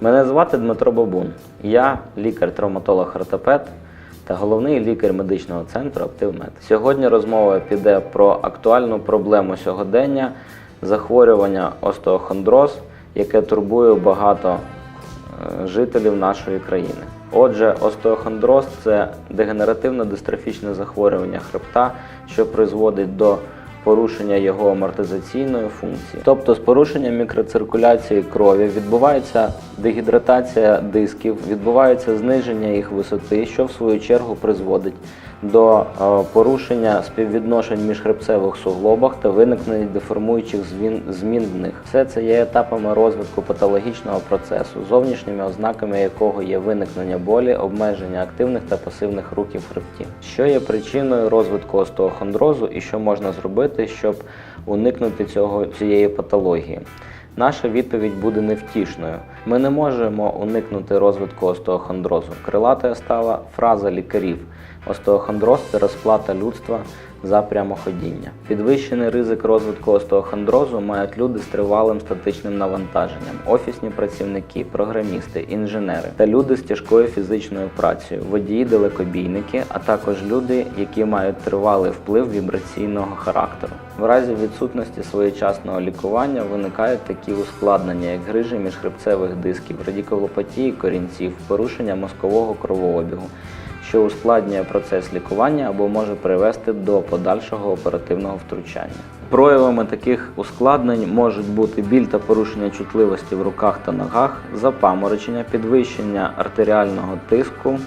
Мене звати Дмитро Бабун. Я лікар-травматолог-ортопед та головний лікар медичного центру «Активмед». Сьогодні розмова піде про актуальну проблему сьогодення захворювання остеохондроз, яке турбує багато е, жителів нашої країни. Отже, остеохондроз це дегенеративно-дистрофічне захворювання хребта, що призводить до порушення його амортизаційної функції. Тобто з порушенням мікроциркуляції крові відбувається дегідратація дисків, відбувається зниження їх висоти, що в свою чергу призводить до е, порушення співвідношень між хребцевих суглобах та виникнення деформуючих змін в них. Все це є етапами розвитку патологічного процесу, зовнішніми ознаками якого є виникнення болі, обмеження активних та пасивних рухів в хребті. Що є причиною розвитку остеохондрозу і що можна зробити, щоб уникнути цього цієї патології? Наша відповідь буде невтішною. Ми не можемо уникнути розвитку остеохондрозу. Крилатою стала фраза лікарів: остеохондроз це розплата людства за прямоходіння. Підвищений ризик розвитку остеохондрозу мають люди з тривалим статичним навантаженням, офісні працівники, програмісти, інженери та люди з тяжкою фізичною працею, водії, далекобійники, а також люди, які мають тривалий вплив вібраційного характеру. В разі відсутності своєчасного лікування виникають такі ускладнення, як грижі міжхребцевих дисків, радикулопатії корінців, порушення мозкового кровообігу, що ускладнює процес лікування або може привести до подальшого оперативного втручання. Проявами таких ускладнень можуть бути біль та порушення чутливості в руках та ногах, запаморочення, підвищення артеріального тиску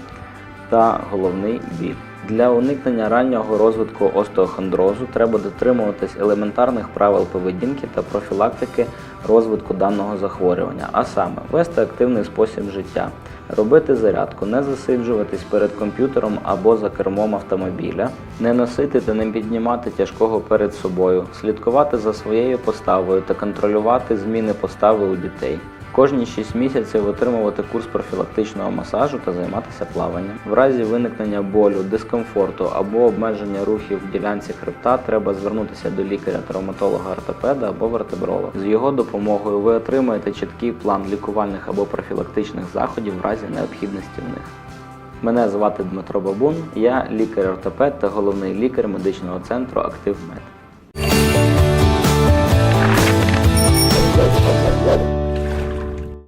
та головний біль. Для уникнення раннього розвитку остеохондрозу треба дотримуватись елементарних правил поведінки та профілактики розвитку даного захворювання, а саме вести активний спосіб життя, робити зарядку, не засиджуватись перед комп'ютером або за кермом автомобіля, не носити та не піднімати тяжкого перед собою, слідкувати за своєю поставою та контролювати зміни постави у дітей. Кожні 6 місяців отримувати курс профілактичного масажу та займатися плаванням. В разі виникнення болю, дискомфорту або обмеження рухів в ділянці хребта треба звернутися до лікаря-травматолога-ортопеда або вертебролога. З його допомогою ви отримаєте чіткий план лікувальних або профілактичних заходів в разі необхідності в них. Мене звати Дмитро Бабун, я лікар-ортопед та головний лікар медичного центру «Активмед».